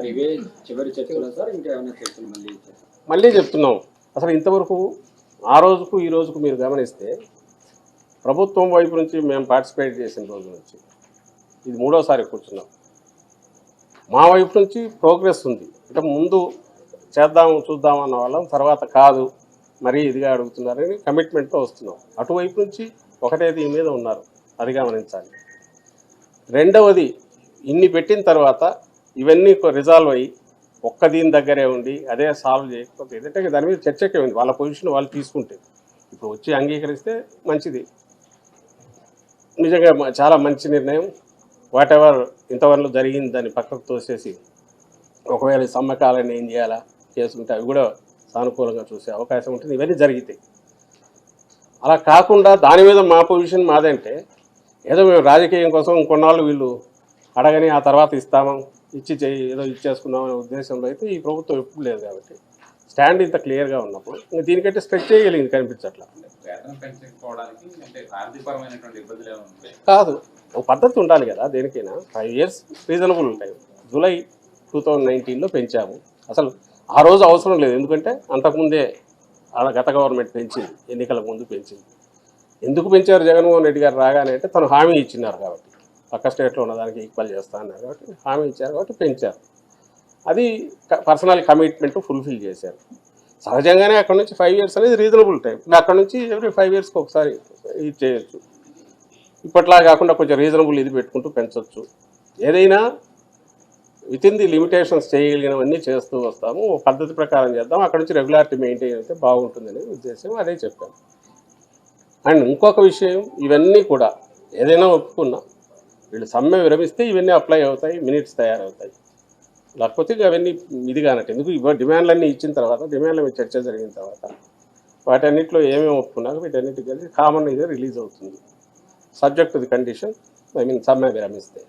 Sir ఇవే చివరి చర్చలు సార్? ఇంకేమైనా చర్చలు మళ్ళీ మళ్ళీ చెప్తున్నాం. అసలు ఇంతవరకు ఆ రోజుకు ఈ రోజుకు మీరు గమనిస్తే ప్రభుత్వం వైపు నుంచి మేము పార్టిసిపేట్ చేసిన రోజు నుంచి ఇది మూడోసారి కూర్చున్నాం. మా వైపు నుంచి ప్రోగ్రెస్ ఉంది. అంటే ముందు చేద్దాము చూద్దాం అన్న వాళ్ళం తర్వాత కాదు మరీ ఇదిగా అడుగుతున్నారని కమిట్మెంట్తో వస్తున్నాం. అటువైపు నుంచి ఒకటే దీని మీద ఉన్నారు. అది గమనించాలి. రెండవది ఇన్ని పెట్టిన తర్వాత ఇవన్నీ రిజాల్వ్ అయ్యి ఒక్క దీని దగ్గరే ఉండి అదే సాల్వ్ చేయకపోతే ఏదంటే దాని మీద చర్చకే ఉంది. వాళ్ళ పొజిషన్ వాళ్ళు తీసుకుంటే. ఇప్పుడు వచ్చి అంగీకరిస్తే మంచిది. నిజంగా చాలా మంచి నిర్ణయం. వాట్ ఎవర్ ఇంతవరకు జరిగింది దాన్ని పక్కకు తోసేసి ఒకవేళ ఈ సమ్మకాలను ఏం చేయాలా? చేసుకుంటే అవి కూడా సానుకూలంగా చూసే అవకాశం ఉంటుంది. ఇవన్నీ జరిగితే. అలా కాకుండా దాని మీద మా పొజిషన్ మాదంటే ఏదో మేము రాజకీయం కోసం కొన్నాళ్ళు వీళ్ళు అడగని ఆ తర్వాత ఇస్తాము. ఇచ్చి చేయి ఏదో ఇచ్చేసుకుందాం అనే ఉద్దేశంలో అయితే ఈ ప్రభుత్వం ఎప్పుడు లేదు కాబట్టి. స్టాండ్ ఇంత క్లియర్గా ఉన్నప్పుడు ఇంకా దీనికంటే స్ట్రెచ్ చేయగలిగింది కనిపించట్లా. కాదు. ఒక పద్ధతి ఉండాలి కదా దేనికైనా. ఫైవ్ ఇయర్స్ రీజనబుల్ ఉంటాయి. జూలై టూ థౌజండ్ నైన్టీన్లో పెంచాము. అసలు ఆ రోజు అవసరం లేదు. ఎందుకంటే అంతకుముందే గత గవర్నమెంట్ పెంచింది. ఎన్నికల ముందు పెంచింది. ఎందుకు పెంచారు జగన్మోహన్ రెడ్డి గారు రాగానే అంటే తను హామీ ఇచ్చినారు కాబట్టి. పక్క స్టేట్లో ఉన్న దానికి ఈక్వల్ చేస్తా అన్నారు కాబట్టి హామీ ఇచ్చారు కాబట్టి పెంచారు. అది పర్సనల్ కమిట్మెంట్ ఫుల్ఫిల్ చేశారు. సహజంగానే అక్కడ నుంచి ఫైవ్ ఇయర్స్ అనేది రీజనబుల్ టైం అక్కడ నుంచి ఎవ్రీ ఫైవ్ ఇయర్స్కి ఒకసారి ఇది చేయొచ్చు. ఇప్పట్లా కాకుండా కొంచెం రీజనబుల్ ఇది పెట్టుకుంటూ పెంచవచ్చు ఏదైనా విత్ ఇన్ ది లిమిటేషన్స్ చేయగలిగినవన్నీ చేస్తూ వస్తాము. పద్ధతి ప్రకారం చేద్దాం. అక్కడ నుంచి రెగ్యులారిటీ మెయింటైన్ అయితే బాగుంటుందనే ఉద్దేశం అదే చెప్పాను. అండ్ ఇంకొక విషయం ఇవన్నీ కూడా ఏదైనా ఒప్పుకున్నా వీళ్ళు సమ్మె విరమిస్తే ఇవన్నీ అప్లై అవుతాయి మినిట్స్ తయారవుతాయి. లేకపోతే ఇక అవన్నీ ఇది కానట్టు. ఎందుకు? ఇవ్వ డిమాండ్లన్నీ ఇచ్చిన తర్వాత డిమాండ్ల మీద చర్చ జరిగిన తర్వాత వాటన్నిటిలో ఏమేమి ఒప్పుకున్నాక వీటన్నిటికి కలిసి కామన్ ఇది రిలీజ్ అవుతుంది. Subject the condition I mean సమ్మె విరమిస్తే.